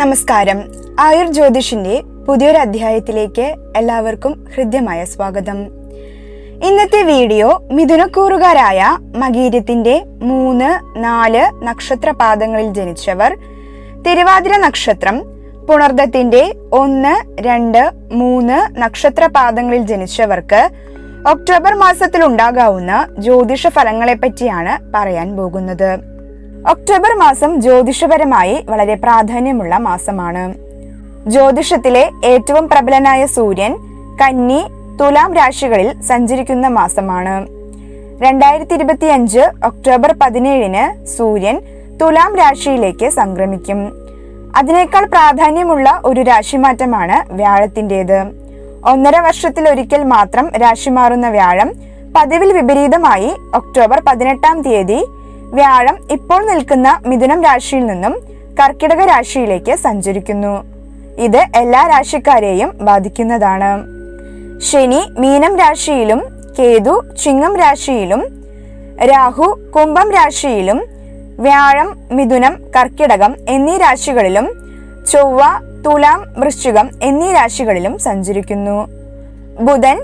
നമസ്കാരം. ആയുർ ജ്യോതിഷിന്റെ പുതിയൊരു അധ്യായത്തിലേക്ക് എല്ലാവർക്കും ഹൃദ്യമായ സ്വാഗതം. ഇന്നത്തെ വീഡിയോ മിഥുനക്കൂറുകാരായ മകീരത്തിന്റെ മൂന്ന് നാല് നക്ഷത്രപാദങ്ങളിൽ ജനിച്ചവർ. തിരുവാതിര നക്ഷത്രം പുണർദത്തിന്റെ ഒന്ന് രണ്ട് മൂന്ന് നക്ഷത്രപാദങ്ങളിൽ ജനിച്ചവർക്ക് ഒക്ടോബർ മാസത്തിൽ ഉണ്ടാകാവുന്ന ജ്യോതിഷ ഫലങ്ങളെ പറ്റിയാണ് പറയാൻ പോകുന്നത്. ഒക്ടോബർ മാസം ജ്യോതിഷപരമായി വളരെ പ്രാധാന്യമുള്ള മാസമാണ്. ജ്യോതിഷത്തിലെ ഏറ്റവും പ്രബലനായ സൂര്യൻ കന്നി തുലാം രാശികളിൽ സഞ്ചരിക്കുന്ന മാസമാണ്. രണ്ടായിരത്തി ഇരുപത്തി അഞ്ച് ഒക്ടോബർ പതിനേഴിന് സൂര്യൻ തുലാം രാശിയിലേക്ക് സംക്രമിക്കും. അതിനേക്കാൾ പ്രാധാന്യമുള്ള ഒരു രാശിമാറ്റമാണ് വ്യാഴത്തിന്റെത്. ഒന്നര വർഷത്തിലൊരിക്കൽ മാത്രം രാശി മാറുന്ന വ്യാഴം പതിവിൽ വിപരീതമായി ഒക്ടോബർ പതിനെട്ടാം തീയതി വ്യാഴം ഇപ്പോൾ നിൽക്കുന്ന മിഥുനം രാശിയിൽ നിന്നും കർക്കിടക രാശിയിലേക്ക് സഞ്ചരിക്കുന്നു. ഇത് എല്ലാ രാശിക്കാരെയും ബാധിക്കുന്നതാണ്. ശനി മീനം രാശിയിലും കേതു ചിങ്ങം രാശിയിലും രാഹു കുംഭം രാശിയിലും വ്യാഴം മിഥുനം കർക്കിടകം എന്നീ രാശികളിലും ചൊവ്വ തുലാം വൃശ്ചികം എന്നീ രാശികളിലും സഞ്ചരിക്കുന്നു. ബുധൻ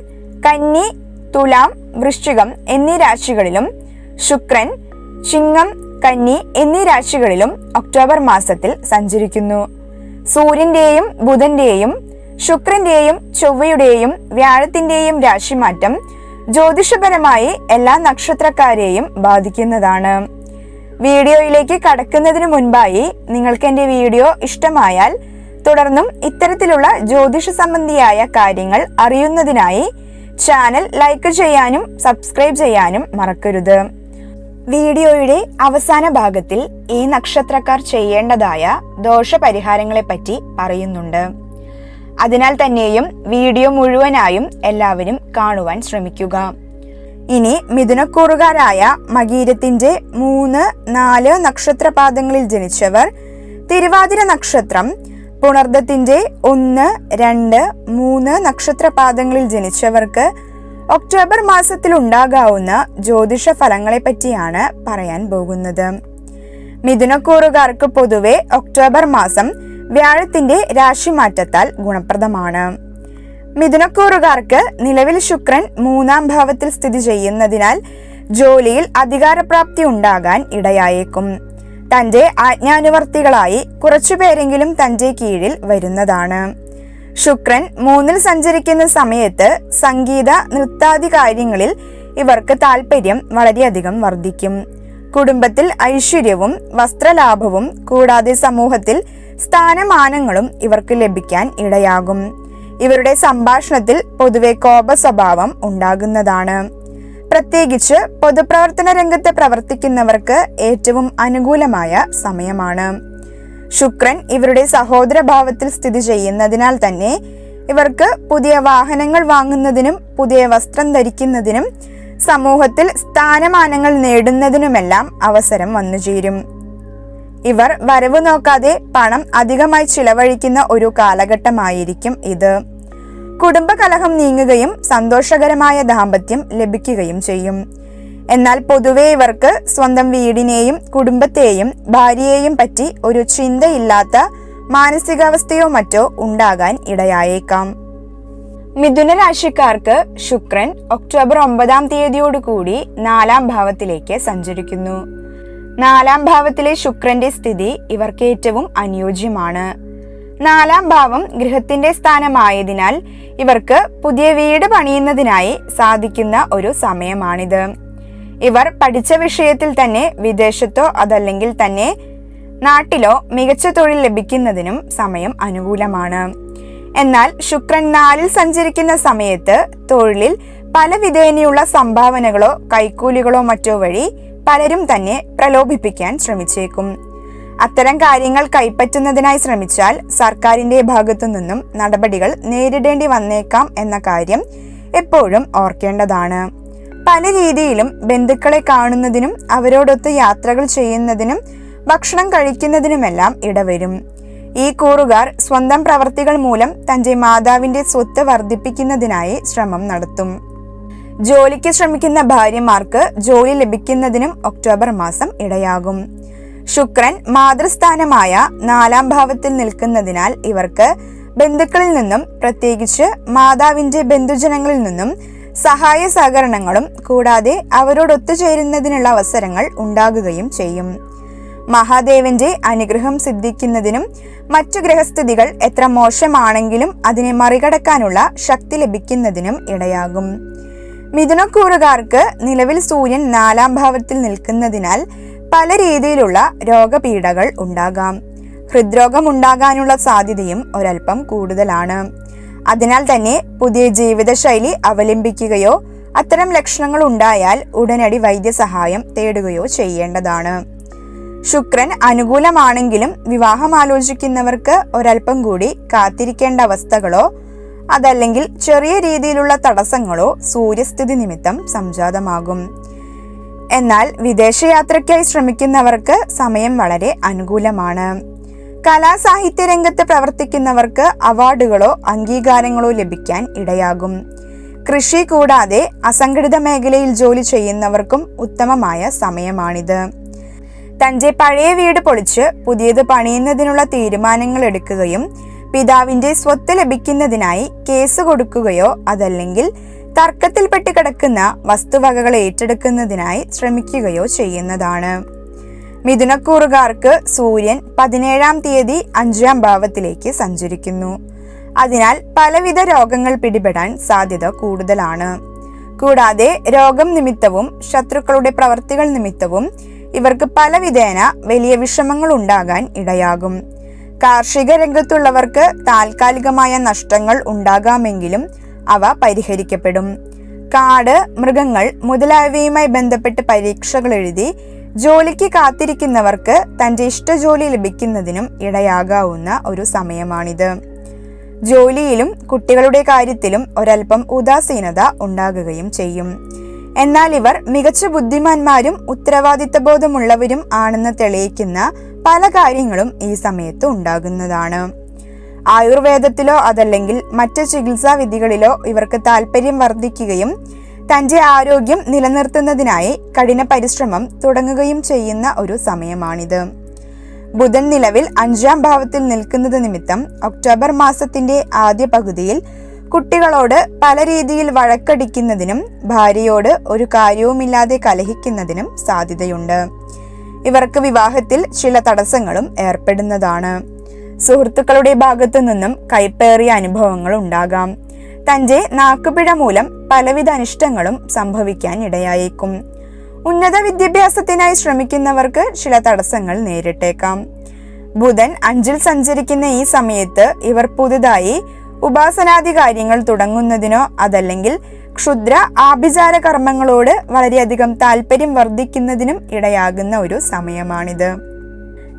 കന്നി തുലാം വൃശ്ചികം എന്നീ രാശികളിലും ശുക്രൻ ചിങ്ങം കന്നി എന്നീ രാശികളിലും ഒക്ടോബർ മാസത്തിൽ സഞ്ചരിക്കുന്നു. സൂര്യന്റെയും ബുധന്റെയും ശുക്രന്റെയും ചൊവ്വയുടെയും വ്യാഴത്തിന്റെയും രാശിമാറ്റം ജ്യോതിഷപരമായി എല്ലാ നക്ഷത്രക്കാരെയും ബാധിക്കുന്നതാണ്. വീഡിയോയിലേക്ക് കടക്കുന്നതിന് മുൻപായി നിങ്ങൾക്ക് എന്റെ വീഡിയോ ഇഷ്ടമായാൽ തുടർന്നും ഇത്തരത്തിലുള്ള ജ്യോതിഷ സംബന്ധിയായ കാര്യങ്ങൾ അറിയുന്നതിനായി ചാനൽ ലൈക്ക് ചെയ്യാനും സബ്സ്ക്രൈബ് ചെയ്യാനും മറക്കരുത്. വീഡിയോയുടെ അവസാന ഭാഗത്തിൽ ഈ നക്ഷത്രക്കാർ ചെയ്യേണ്ടതായ ദോഷപരിഹാരങ്ങളെപ്പറ്റി പറയുന്നുണ്ട്. അതിനാൽ തന്നെയും വീഡിയോ മുഴുവനായും എല്ലാവരും കാണുവാൻ ശ്രമിക്കുക. ഇനി മിഥുനക്കൂറുകാരായ മകീരത്തിന്റെ മൂന്ന് നാല് നക്ഷത്രപാദങ്ങളിൽ ജനിച്ചവർ തിരുവാതിര നക്ഷത്രം പുണർദത്തിന്റെ ഒന്ന് രണ്ട് മൂന്ന് നക്ഷത്രപാദങ്ങളിൽ ജനിച്ചവർക്ക് ഒക്ടോബർ മാസത്തിൽ ഉണ്ടാകാവുന്ന ജ്യോതിഷ ഫലങ്ങളെ പറ്റിയാണ് പറയാൻ പോകുന്നത്. മിഥുനക്കൂറുകാർക്ക് പൊതുവെ ഒക്ടോബർ മാസം വ്യാഴത്തിന്റെ രാശിമാറ്റത്താൽ ഗുണപ്രദമാണ്. മിഥുനക്കൂറുകാർക്ക് നിലവിൽ ശുക്രൻ മൂന്നാം ഭാവത്തിൽ സ്ഥിതി ചെയ്യുന്നതിനാൽ ജോലിയിൽ അധികാരപ്രാപ്തി ഉണ്ടാകാൻ ഇടയായേക്കും. തന്റെ ആജ്ഞാനുവർത്തികളായി കുറച്ചുപേരെങ്കിലും തന്റെ കീഴിൽ വരുന്നതാണ്. ശുക്രൻ മൂന്നിൽ സഞ്ചരിക്കുന്ന സമയത്ത് സംഗീത നൃത്താദി കാര്യങ്ങളിൽ ഇവർക്ക് താല്പര്യം വളരെയധികം വർദ്ധിക്കും. കുടുംബത്തിൽ ഐശ്വര്യവും വസ്ത്രലാഭവും കൂടാതെ സമൂഹത്തിൽ സ്ഥാനമാനങ്ങളും ഇവർക്ക് ലഭിക്കാൻ ഇടയാകും. ഇവരുടെ സംഭാഷണത്തിൽ പൊതുവെ കോപ സ്വഭാവം ഉണ്ടാകുന്നതാണ്. പ്രത്യേകിച്ച് പൊതുപ്രവർത്തന രംഗത്ത് പ്രവർത്തിക്കുന്നവർക്ക് ഏറ്റവും അനുകൂലമായ സമയമാണ്. ശുക്രൻ ഇവരുടെ സഹോദര ഭാവത്തിൽ സ്ഥിതി ചെയ്യുന്നതിനാൽ തന്നെ ഇവർക്ക് പുതിയ വാഹനങ്ങൾ വാങ്ങുന്നതിനും പുതിയ വസ്ത്രം ധരിക്കുന്നതിനും സമൂഹത്തിൽ സ്ഥാനമാനങ്ങൾ നേടുന്നതിനുമെല്ലാം അവസരം വന്നു ചേരും. ഇവർ വരവ് നോക്കാതെ പണം അധികമായി ചിലവഴിക്കുന്ന ഒരു കാലഘട്ടമായിരിക്കും ഇത്. കുടുംബകലഹം നീങ്ങുകയും സന്തോഷകരമായ ദാമ്പത്യം ലഭിക്കുകയും ചെയ്യും. എന്നാൽ പൊതുവെ ഇവർക്ക് സ്വന്തം വീടിനെയും കുടുംബത്തെയും ഭാര്യയെയും പറ്റി ഒരു ചിന്തയില്ലാത്ത മാനസികാവസ്ഥയോ മറ്റോ ഉണ്ടാകാൻ ഇടയായേക്കാം. മിഥുന രാശിക്കാർക്ക് ശുക്രൻ ഒക്ടോബർ ഒമ്പതാം തീയതിയോടുകൂടി നാലാം ഭാവത്തിലേക്ക് സഞ്ചരിക്കുന്നു. നാലാം ഭാവത്തിലെ ശുക്രന്റെ സ്ഥിതി ഇവർക്ക് ഏറ്റവും അനുയോജ്യമാണ്. നാലാം ഭാവം ഗൃഹത്തിന്റെ സ്ഥാനമായതിനാൽ ഇവർക്ക് പുതിയ വീട് പണിയുന്നതിനായി സാധിക്കുന്ന ഒരു സമയമാണിത്. ഇവർ പഠിച്ച വിഷയത്തിൽ തന്നെ വിദേശത്തോ അതല്ലെങ്കിൽ തന്നെ നാട്ടിലോ മികച്ച തൊഴിൽ ലഭിക്കുന്നതിനും സമയം അനുകൂലമാണ്. എന്നാൽ ശുക്രൻ നാലിൽ സഞ്ചരിക്കുന്ന സമയത്ത് തൊഴിലിൽ പല വിധേനയുള്ള സംഭാവനകളോ കൈക്കൂലികളോ മറ്റോ വഴി പലരും തന്നെ പ്രലോഭിപ്പിക്കാൻ ശ്രമിച്ചേക്കും. അത്തരം കാര്യങ്ങൾ കൈപ്പറ്റുന്നതിനായി ശ്രമിച്ചാൽ സർക്കാരിന്റെ ഭാഗത്തു നിന്നും നടപടികൾ നേരിടേണ്ടി വന്നേക്കാം എന്ന കാര്യം എപ്പോഴും ഓർക്കേണ്ടതാണ്. പല രീതിയിലും ബന്ധുക്കളെ കാണുന്നതിനും അവരോടൊത്ത് യാത്രകൾ ചെയ്യുന്നതിനും ഭക്ഷണം കഴിക്കുന്നതിനുമെല്ലാം ഇടവരും. ഈ കൂറുകാർ സ്വന്തം പ്രവർത്തികൾ മൂലം തന്റെ മാതാവിന്റെ സ്വത്ത് വർദ്ധിപ്പിക്കുന്നതിനായി ശ്രമം നടത്തും. ജോലിക്ക് ശ്രമിക്കുന്ന ഭാര്യമാർക്ക് ജോലി ലഭിക്കുന്നതിനും ഒക്ടോബർ മാസം ഇടയാകും. ശുക്രൻ മാതൃസ്ഥാനമായ നാലാം ഭാവത്തിൽ നിൽക്കുന്നതിനാൽ ഇവർക്ക് ബന്ധുക്കളിൽ നിന്നും പ്രത്യേകിച്ച് മാതാവിന്റെ ബന്ധുജനങ്ങളിൽ നിന്നും സഹായ സഹകരണങ്ങളും കൂടാതെ അവരോട് ഒത്തുചേരുന്നതിനുള്ള അവസരങ്ങൾ ഉണ്ടാകുകയും ചെയ്യും. മഹാദേവന്റെ അനുഗ്രഹം സിദ്ധിക്കുന്നതിനും മറ്റു ഗ്രഹസ്ഥിതികൾ എത്ര മോശമാണെങ്കിലും അതിനെ മറികടക്കാനുള്ള ശക്തി ലഭിക്കുന്നതിനും ഇടയാകും. മിഥുനക്കൂറുകാർക്ക് നിലവിൽ സൂര്യൻ നാലാം ഭാവത്തിൽ നിൽക്കുന്നതിനാൽ പല രീതിയിലുള്ള രോഗപീഠകൾ ഉണ്ടാകാം. ഹൃദ്രോഗം ഉണ്ടാകാനുള്ള സാധ്യതയും ഒരൽപ്പം കൂടുതലാണ്. അതിനാൽ തന്നെ പുതിയ ജീവിതശൈലി അവലംബിക്കുകയോ അത്തരം ലക്ഷണങ്ങൾ ഉണ്ടായാൽ ഉടനടി വൈദ്യസഹായം തേടുകയോ ചെയ്യേണ്ടതാണ്. ശുക്രൻ അനുകൂലമാണെങ്കിലും വിവാഹം ആലോചിക്കുന്നവർക്ക് ഒരൽപ്പം കൂടി കാത്തിരിക്കേണ്ട അവസ്ഥകളോ അതല്ലെങ്കിൽ ചെറിയ രീതിയിലുള്ള തടസ്സങ്ങളോ സൂര്യസ്ഥിതി നിമിത്തം സംജാതമാകും. എന്നാൽ വിദേശയാത്രയ്ക്കായി ശ്രമിക്കുന്നവർക്ക് സമയം വളരെ അനുകൂലമാണ്. കലാസാഹിത്യ രംഗത്ത് പ്രവർത്തിക്കുന്നവർക്ക് അവാർഡുകളോ അംഗീകാരങ്ങളോ ലഭിക്കാൻ ഇടയാകും. കൃഷി കൂടാതെ അസംഘടിത മേഖലയിൽ ജോലി ചെയ്യുന്നവർക്കും ഉത്തമമായ സമയമാണിത്. തന്റെ പഴയ വീട് പൊളിച്ച് പുതിയത് പണിയുന്നതിനുള്ള തീരുമാനങ്ങൾ എടുക്കുകയും പിതാവിന്റെ സ്വത്ത് ലഭിക്കുന്നതിനായി കേസ് കൊടുക്കുകയോ അതല്ലെങ്കിൽ തർക്കത്തിൽപ്പെട്ട് കിടക്കുന്ന വസ്തുവകകൾ ഏറ്റെടുക്കുന്നതിനായി ശ്രമിക്കുകയോ ചെയ്യുന്നതാണ്. മിഥുനക്കൂറുകാർക്ക് സൂര്യൻ പതിനേഴാം തീയതി അഞ്ചാം ഭാവത്തിലേക്ക് സഞ്ചരിക്കുന്നു. അതിനാൽ പലവിധ രോഗങ്ങൾ പിടിപെടാൻ സാധ്യത കൂടുതലാണ്. കൂടാതെ രോഗം നിമിത്തവും ശത്രുക്കളുടെ പ്രവർത്തികൾ നിമിത്തവും ഇവർക്ക് പലവിധേന വലിയ വിഷമങ്ങൾ ഉണ്ടാകാൻ ഇടയാകും. കാർഷിക രംഗത്തുള്ളവർക്ക് താൽക്കാലികമായ നഷ്ടങ്ങൾ ഉണ്ടാകാമെങ്കിലും അവ പരിഹരിക്കപ്പെടും. കാട് മൃഗങ്ങൾ മുതലായവയുമായി ബന്ധപ്പെട്ട് പരീക്ഷകൾ എഴുതി ജോലിക്ക് കാത്തിരിക്കുന്നവർക്ക് തന്റെ ഇഷ്ട ജോലി ലഭിക്കുന്നതിനും ഇടയാകാവുന്ന ഒരു സമയമാണിത്. ജോലിയിലും കുട്ടികളുടെ കാര്യത്തിലും ഒരൽപ്പം ഉദാസീനത ഉണ്ടാകുകയും ചെയ്യും. എന്നാൽ ഇവർ മികച്ച ബുദ്ധിമാന്മാരും ഉത്തരവാദിത്ത ബോധമുള്ളവരും ആണെന്ന് തെളിയിക്കുന്ന പല കാര്യങ്ങളും ഈ സമയത്ത് ഉണ്ടാകുന്നതാണ്. ആയുർവേദത്തിലോ അതല്ലെങ്കിൽ മറ്റ് ചികിത്സാ വിധികളിലോ ഇവർക്ക് താല്പര്യം വർദ്ധിക്കുകയും തന്റെ ആരോഗ്യം നിലനിർത്തുന്നതിനായി കഠിന പരിശ്രമം തുടങ്ങുകയും ചെയ്യുന്ന ഒരു സമയമാണിത്. ബുധൻ നിലവിൽ അഞ്ചാം ഭാവത്തിൽ നിൽക്കുന്നത് നിമിത്തം ഒക്ടോബർ മാസത്തിന്റെ ആദ്യ പകുതിയിൽ കുട്ടികളോട് പല രീതിയിൽ വഴക്കടിക്കുന്നതിനും ഭാര്യയോട് ഒരു കാര്യവുമില്ലാതെ കലഹിക്കുന്നതിനും സാധ്യതയുണ്ട്. ഇവർക്ക് വിവാഹത്തിൽ ചില തടസ്സങ്ങളും ഏർപ്പെടുന്നതാണ്. സുഹൃത്തുക്കളുടെ ഭാഗത്തു നിന്നും കൈപ്പേറിയ അനുഭവങ്ങൾ ഉണ്ടാകാം. തന്റെ നാക്കുപിഴ മൂലം പലവിധ അനിഷ്ടങ്ങളും സംഭവിക്കാൻ ഇടയായേക്കും. ഉന്നത വിദ്യാഭ്യാസത്തിനായി ശ്രമിക്കുന്നവർക്ക് ചില തടസ്സങ്ങൾ നേരിട്ടേക്കാം. ബുധൻ അഞ്ചിൽ സഞ്ചരിക്കുന്ന ഈ സമയത്ത് ഇവർ പുതുതായി ഉപാസനാദി കാര്യങ്ങൾ തുടങ്ങുന്നതിനോ അതല്ലെങ്കിൽ ക്ഷുദ്ര ആഭിചാര കർമ്മങ്ങളോട് വളരെയധികം താല്പര്യം വർദ്ധിക്കുന്നതിനും ഇടയാകുന്ന ഒരു സമയമാണിത്.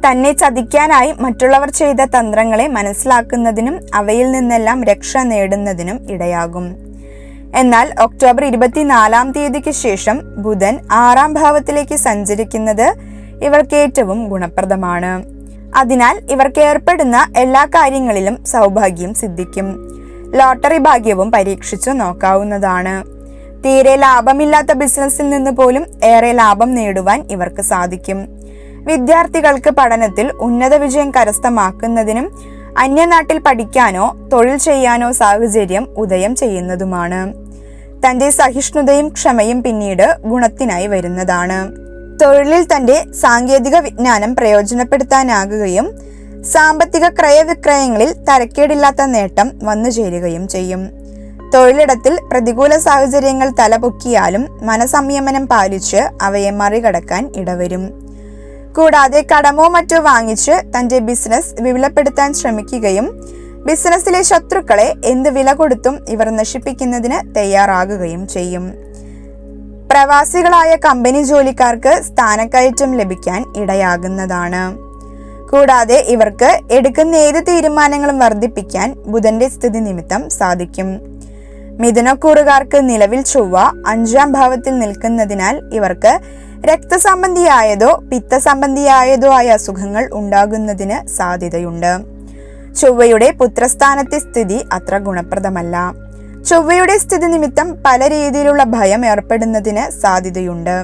തന്നെ ചതിക്കാനായി മറ്റുള്ളവർ ചെയ്ത തന്ത്രങ്ങളെ മനസ്സിലാക്കുന്നതിനും അവയിൽ നിന്നെല്ലാം രക്ഷ നേടുന്നതിനും ഇടയാകും. എന്നാൽ ഒക്ടോബർ ഇരുപത്തിനാലാം തീയതിക്ക് ശേഷം ബുധൻ ആറാം ഭാവത്തിലേക്ക് സഞ്ചരിക്കുന്നത് ഇവർക്ക് ഏറ്റവും ഗുണപ്രദമാണ്. അതിനാൽ ഇവർക്ക് ഏർപ്പെടുന്ന എല്ലാ കാര്യങ്ങളിലും സൗഭാഗ്യം സിദ്ധിക്കും. ലോട്ടറി ഭാഗ്യവും പരീക്ഷിച്ചു നോക്കാവുന്നതാണ്. തീരെ ലാഭമില്ലാത്ത ബിസിനസ്സിൽ നിന്ന് പോലും ഏറെ ലാഭം നേടുവാൻ ഇവർക്ക് സാധിക്കും. വിദ്യാർത്ഥികൾക്ക് പഠനത്തിൽ ഉന്നത വിജയം കരസ്ഥമാക്കുന്നതിനും അന്യനാട്ടിൽ പഠിക്കാനോ തൊഴിൽ ചെയ്യാനോ സാഹചര്യം ഉദയം ചെയ്യുന്നതുമാണ്. തന്റെ സഹിഷ്ണുതയും ക്ഷമയും പിന്നീട് ഗുണത്തിനായി വരുന്നതാണ്. തൊഴിലിൽ തന്റെ സാങ്കേതിക വിജ്ഞാനം പ്രയോജനപ്പെടുത്താനാകുകയും സാമ്പത്തിക ക്രയവിക്രയങ്ങളിൽ തരക്കേടില്ലാത്ത നേട്ടം വന്നു ചേരുകയും ചെയ്യും. തൊഴിലിടത്തിൽ പ്രതികൂല സാഹചര്യങ്ങൾ തലപൊക്കിയാലും മനസംയമനം പാലിച്ച് അവയെ മറികടക്കാൻ ഇടവരും. കൂടാതെ കടമോ മറ്റോ വാങ്ങിച്ച് തന്റെ ബിസിനസ് വിപുലപ്പെടുത്താൻ ശ്രമിക്കുകയും ബിസിനസ്സിലെ ശത്രുക്കളെ എന്ത് വില കൊടുത്തും ഇവർ നശിപ്പിക്കുന്നതിന് തയ്യാറാകുകയും ചെയ്യും. പ്രവാസികളായ കമ്പനി ജോലിക്കാർക്ക് സ്ഥാനക്കയറ്റം ലഭിക്കാൻ ഇടയാകുന്നതാണ്. കൂടാതെ ഇവർക്ക് എടുക്കുന്ന ഏത് തീരുമാനങ്ങളും വർദ്ധിപ്പിക്കാൻ ബുധന്റെ സ്ഥിതി നിമിത്തം സാധിക്കും. മിഥുനക്കൂറുകാർക്ക് നിലവിൽ ചൊവ്വ അഞ്ചാം ഭാവത്തിൽ നിൽക്കുന്നതിനാൽ ഇവർക്ക് രക്തസംബന്ധിയായതോ പിത്തസംബന്ധിയായതോ ആയ അസുഖങ്ങൾ ഉണ്ടാകുന്നതിന് സാധ്യതയുണ്ട്. ചൊവ്വയുടെ പുത്രസ്ഥാനത്തെ സ്ഥിതി അത്ര ഗുണപ്രദമല്ല. ചൊവ്വയുടെ സ്ഥിതി നിമിത്തം പല രീതിയിലുള്ള ഭയം ഏർപ്പെടുന്നതിന് സാധ്യതയുണ്ട്.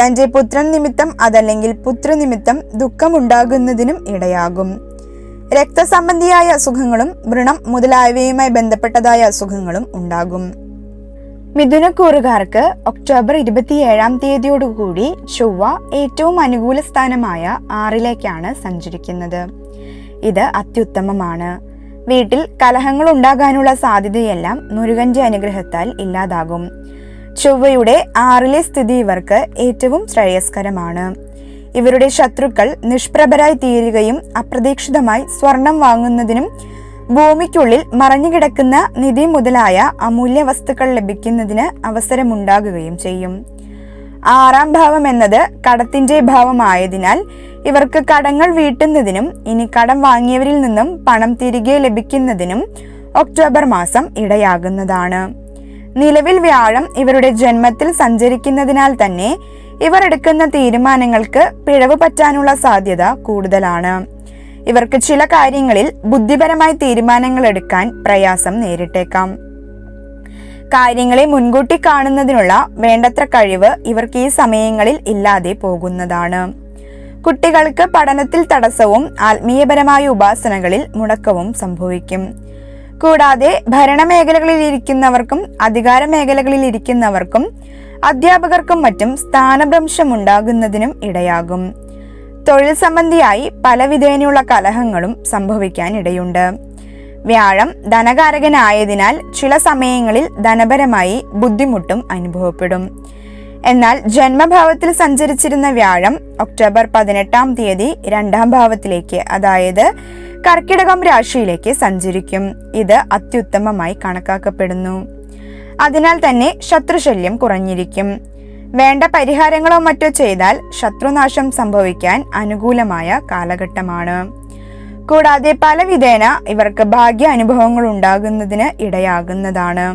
തന്റെ പുത്രൻ നിമിത്തം അതല്ലെങ്കിൽ പുത്ര നിമിത്തം ദുഃഖമുണ്ടാകുന്നതിനും ഇടയാകും. രക്തസംബന്ധിയായ അസുഖങ്ങളും വ്രണം മുതലായവയുമായി ബന്ധപ്പെട്ടതായ അസുഖങ്ങളും ഉണ്ടാകും. മിഥുനക്കൂറുകാർക്ക് ഒക്ടോബർ ഇരുപത്തിയേഴാം തീയതിയോടുകൂടി ചൊവ്വ ഏറ്റവും അനുകൂല സ്ഥാനമായ ആറിലേക്കാണ് സഞ്ചരിക്കുന്നത്. ഇത് അത്യുത്തമമാണ്. വീട്ടിൽ കലഹങ്ങൾ ഉണ്ടാകാനുള്ള സാധ്യതയെല്ലാം മുരുകന്റെ അനുഗ്രഹത്താൽ ഇല്ലാതാകും. ചൊവ്വയുടെ ആറിലെ സ്ഥിതി ഇവർക്ക് ഏറ്റവും ശ്രേയസ്കരമാണ്. ഇവരുടെ ശത്രുക്കൾ നിഷ്പ്രഭരായി തീരുകയും അപ്രതീക്ഷിതമായി സ്വർണം വാങ്ങുന്നതിനും ഭൂമിക്കുള്ളിൽ മറഞ്ഞുകിടക്കുന്ന നിധി മുതലായ അമൂല്യ വസ്തുക്കൾ ലഭിക്കുന്നതിന് അവസരമുണ്ടാകുകയും ചെയ്യും. ആറാം ഭാവം എന്നത് കടത്തിന്റെ ഭാവമായതിനാൽ ഇവർക്ക് കടങ്ങൾ വീട്ടുന്നതിനും ഇനി കടം വാങ്ങിയവരിൽ നിന്നും പണം തിരികെ ലഭിക്കുന്നതിനും ഒക്ടോബർ മാസം ഇടയാകുന്നതാണ്. നിലവിൽ വ്യാഴം ഇവരുടെ ജന്മത്തിൽ സഞ്ചരിക്കുന്നതിനാൽ തന്നെ ഇവർ എടുക്കുന്ന തീരുമാനങ്ങൾക്ക് പിഴവ് പറ്റാനുള്ള സാധ്യത കൂടുതലാണ്. ഇവർക്ക് ചില കാര്യങ്ങളിൽ ബുദ്ധിപരമായി തീരുമാനങ്ങൾ എടുക്കാൻ പ്രയാസം നേരിട്ടേക്കാം. കാര്യങ്ങളെ മുൻകൂട്ടി കാണുന്നതിനുള്ള വേണ്ടത്ര കഴിവ് ഇവർക്ക് ഈ സമയങ്ങളിൽ ഇല്ലാതെ പോകുന്നതാണ്. കുട്ടികൾക്ക് പഠനത്തിൽ തടസ്സവും ആത്മീയപരമായ ഉപാസനകളിൽ മുടക്കവും സംഭവിക്കും. കൂടാതെ ഭരണമേഖലകളിൽ ഇരിക്കുന്നവർക്കും അധികാര മേഖലകളിൽ ഇരിക്കുന്നവർക്കും അധ്യാപകർക്കും മറ്റും സ്ഥാനഭ്രംശം ഉണ്ടാകുന്നതിനും ഇടയാകും. തൊഴിൽ സംബന്ധിയായി പലവിധേനയുള്ള കലഹങ്ങളും സംഭവിക്കാൻ ഇടയുണ്ട് വ്യാഴം ധനകാരകനായതിനാൽ ചില സമയങ്ങളിൽ ധനപരമായി ബുദ്ധിമുട്ടും അനുഭവപ്പെടും. എന്നാൽ ജന്മഭാവത്തിൽ സഞ്ചരിച്ചിരുന്ന വ്യാഴം ഒക്ടോബർ പതിനെട്ടാം തീയതി രണ്ടാം ഭാവത്തിലേക്ക് അതായത് കർക്കിടകം രാശിയിലേക്ക് സഞ്ചരിക്കും. ഇത് അത്യുത്തമമായി കണക്കാക്കപ്പെടുന്നു. അതിനാൽ തന്നെ ശത്രുശല്യം കുറഞ്ഞിരിക്കും. വേണ്ട പരിഹാരങ്ങളോ മറ്റോ ചെയ്താൽ ശത്രുനാശം സംഭവിക്കാൻ അനുകൂലമായ കാലഘട്ടമാണ്. കൂടാതെ പലവിധേന ഇവർക്ക് ഭാഗ്യ അനുഭവങ്ങൾ ഉണ്ടാകുന്നതിന് ഇടയാകുന്നതാണ്.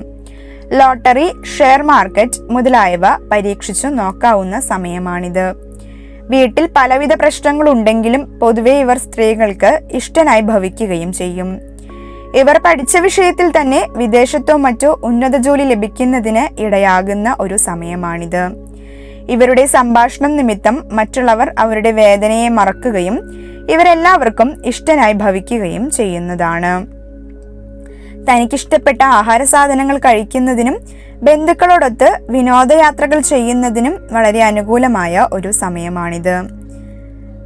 ലോട്ടറി ഷെയർ മാർക്കറ്റ് മുതലായവ പരീക്ഷിച്ചു നോക്കാവുന്ന സമയമാണിത്. വീട്ടിൽ പലവിധ പ്രശ്നങ്ങൾ ഉണ്ടെങ്കിലും പൊതുവെ ഇവർ സ്ത്രീകൾക്ക് ഇഷ്ടനായി ഭവിക്കുകയും ചെയ്യും. ഇവർ പഠിച്ച വിഷയത്തിൽ തന്നെ വിദേശത്തോ മറ്റോ ഉന്നത ജോലി ലഭിക്കുന്നതിന് ഇടയാകുന്ന ഒരു സമയമാണിത്. ഇവരുടെ സംഭാഷണം നിമിത്തം മറ്റുള്ളവർ അവരുടെ വേദനയെ മറക്കുകയും ഇവരെല്ലാവർക്കും ഇഷ്ടനായി ഭവിക്കുകയും ചെയ്യുന്നതാണ്. തനിക്കിഷ്ടപ്പെട്ട ആഹാര സാധനങ്ങൾ കഴിക്കുന്നതിനും ബന്ധുക്കളോടൊത്ത് വിനോദയാത്രകൾ ചെയ്യുന്നതിനും വളരെ അനുകൂലമായ ഒരു സമയമാണിത്.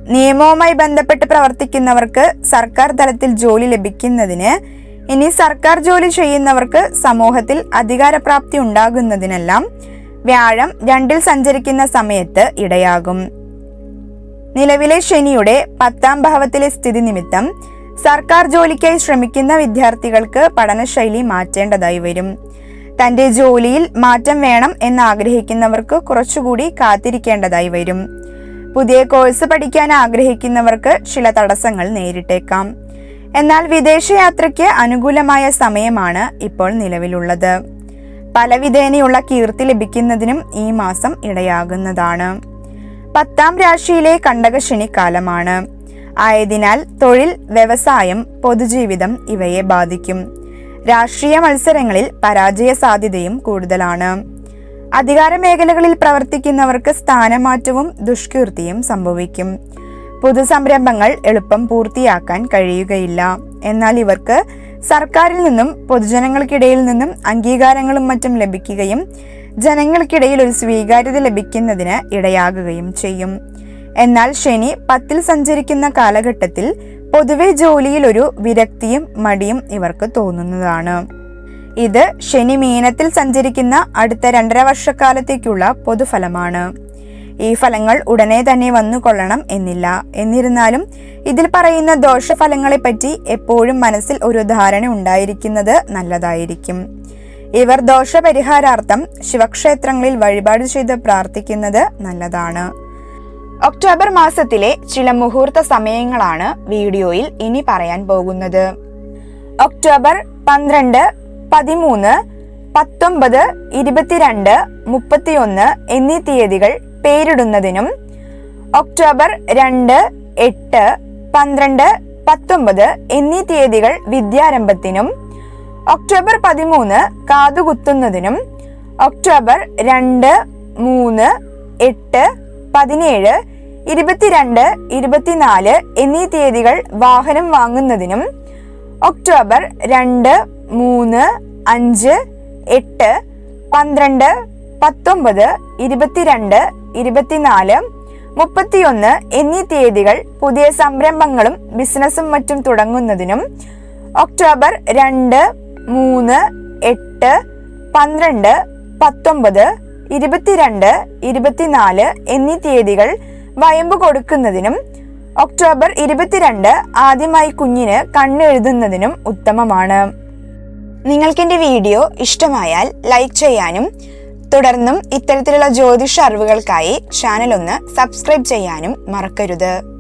നിയമവുമായി ബന്ധപ്പെട്ട് പ്രവർത്തിക്കുന്നവർക്ക് സർക്കാർ തലത്തിൽ ജോലി ലഭിക്കുന്നതിന് ഇനി സർക്കാർ ജോലി ചെയ്യുന്നവർക്ക് സമൂഹത്തിൽ അധികാരപ്രാപ്തി ഉണ്ടാകുന്നതിനെല്ലാം വ്യാഴം രണ്ടിൽ സഞ്ചരിക്കുന്ന സമയത്ത് ഇടയാകും. നിലവിലെ ശനിയുടെ പത്താം ഭാവത്തിലെ സ്ഥിതി നിമിത്തം സർക്കാർ ജോലിക്കായി ശ്രമിക്കുന്ന വിദ്യാർത്ഥികൾക്ക് പഠനശൈലി മാറ്റേണ്ടതായി വരും. തന്റെ ജോലിയിൽ മാറ്റം വേണം എന്ന് ആഗ്രഹിക്കുന്നവർക്ക് കുറച്ചുകൂടി കാത്തിരിക്കേണ്ടതായി വരും. പുതിയ കോഴ്സ് പഠിക്കാൻ ആഗ്രഹിക്കുന്നവർക്ക് ചില തടസ്സങ്ങൾ നേരിട്ടേക്കാം. എന്നാൽ വിദേശയാത്രയ്ക്ക് അനുകൂലമായ സമയമാണ് ഇപ്പോൾ നിലവിലുള്ളത്. പലവിധേനയുള്ള കീർത്തി ലഭിക്കുന്നതിനും ഈ മാസം ഇടയാകുന്നതാണ്. പത്താം രാശിയിലെ കണ്ടകശനി കാലമാണ് ആയതിനാൽ തൊഴിൽ വ്യവസായം പൊതുജീവിതം ഇവയെ ബാധിക്കും. രാഷ്ട്രീയ മത്സരങ്ങളിൽ പരാജയ സാധ്യതയും കൂടുതലാണ്. അധികാര മേഖലകളിൽ പ്രവർത്തിക്കുന്നവർക്ക് സ്ഥാനമാറ്റവും ദുഷ്കീർത്തിയും സംഭവിക്കും. പുതു സംരംഭങ്ങൾ എളുപ്പം പൂർത്തിയാക്കാൻ കഴിയുകയില്ല. എന്നാൽ ഇവർക്ക് സർക്കാരിൽ നിന്നും പൊതുജനങ്ങൾക്കിടയിൽ നിന്നും അംഗീകാരങ്ങളും മറ്റും ലഭിക്കുകയും ജനങ്ങൾക്കിടയിൽ ഒരു സ്വീകാര്യത ലഭിക്കുന്നതിന് ഇടയാകുകയും ചെയ്യും. എന്നാൽ ശനി പത്തിൽ സഞ്ചരിക്കുന്ന കാലഘട്ടത്തിൽ പൊതുവെ ജോലിയിൽ ഒരു വിരക്തിയും മടിയും ഇവർക്ക് തോന്നുന്നതാണ്. ഇത് ശനി മീനത്തിൽ സഞ്ചരിക്കുന്ന അടുത്ത രണ്ടര വർഷക്കാലത്തേക്കുള്ള പൊതുഫലമാണ്. ഈ ഫലങ്ങൾ ഉടനെ തന്നെ വന്നുകൊള്ളണം എന്നില്ല. എന്നിരുന്നാലും ഇതിൽ പറയുന്ന ദോഷഫലങ്ങളെപ്പറ്റി എപ്പോഴും മനസ്സിൽ ഒരു ധാരണ ഉണ്ടായിരിക്കുന്നത് നല്ലതായിരിക്കും. ഇവർ ദോഷപരിഹാരാർത്ഥം ശിവക്ഷേത്രങ്ങളിൽ വഴിപാട് ചെയ്ത് പ്രാർത്ഥിക്കുന്നത് നല്ലതാണ്. ഒക്ടോബർ മാസത്തിലെ ചില മുഹൂർത്ത സമയങ്ങളാണ് വീഡിയോയിൽ ഇനി പറയാൻ പോകുന്നത്. ഒക്ടോബർ പന്ത്രണ്ട് പതിമൂന്ന് പത്തൊമ്പത് ഇരുപത്തിരണ്ട് മുപ്പത്തിയൊന്ന് എന്നീ തീയതികൾ പേരിടുന്നതിനും ഒക്ടോബർ രണ്ട് എട്ട് പന്ത്രണ്ട് പത്തൊമ്പത് എന്നീ തീയതികൾ വിദ്യാരംഭത്തിനും ഒക്ടോബർ പതിമൂന്ന് കാതുകുത്തുന്നതിനും ഒക്ടോബർ രണ്ട് മൂന്ന് എട്ട് പതിനേഴ് ഇരുപത്തിരണ്ട് ഇരുപത്തിനാല് എന്നീ തീയതികൾ വാഹനം വാങ്ങുന്നതിനും ഒക്ടോബർ രണ്ട് മൂന്ന് അഞ്ച് എട്ട് പന്ത്രണ്ട് പത്തൊമ്പത് ഇരുപത്തിരണ്ട് ഇരുപത്തിനാല് മുപ്പത്തിയൊന്ന് എന്നീ തീയതികൾ പുതിയ സംരംഭങ്ങളും ബിസിനസ്സും മറ്റും തുടങ്ങുന്നതിനും ഒക്ടോബർ രണ്ട് മൂന്ന് എട്ട് പന്ത്രണ്ട് പത്തൊമ്പത് ഇരുപത്തിരണ്ട് ഇരുപത്തിനാല് എന്നീ തീയതികൾ വയമ്പ് കൊടുക്കുന്നതിനും ഒക്ടോബർ ഇരുപത്തിരണ്ട് ആദ്യമായി കുഞ്ഞിന് കണ്ണെഴുതുന്നതിനും ഉത്തമമാണ്. നിങ്ങൾക്ക് എന്റെ വീഡിയോ ഇഷ്ടമായാൽ ലൈക്ക് ചെയ്യാനും തുടർന്നും ഇത്തരത്തിലുള്ള ജ്യോതിഷ അറിവുകൾക്കായി ചാനൽ ഒന്ന് സബ്സ്ക്രൈബ് ചെയ്യാനും മറക്കരുത്.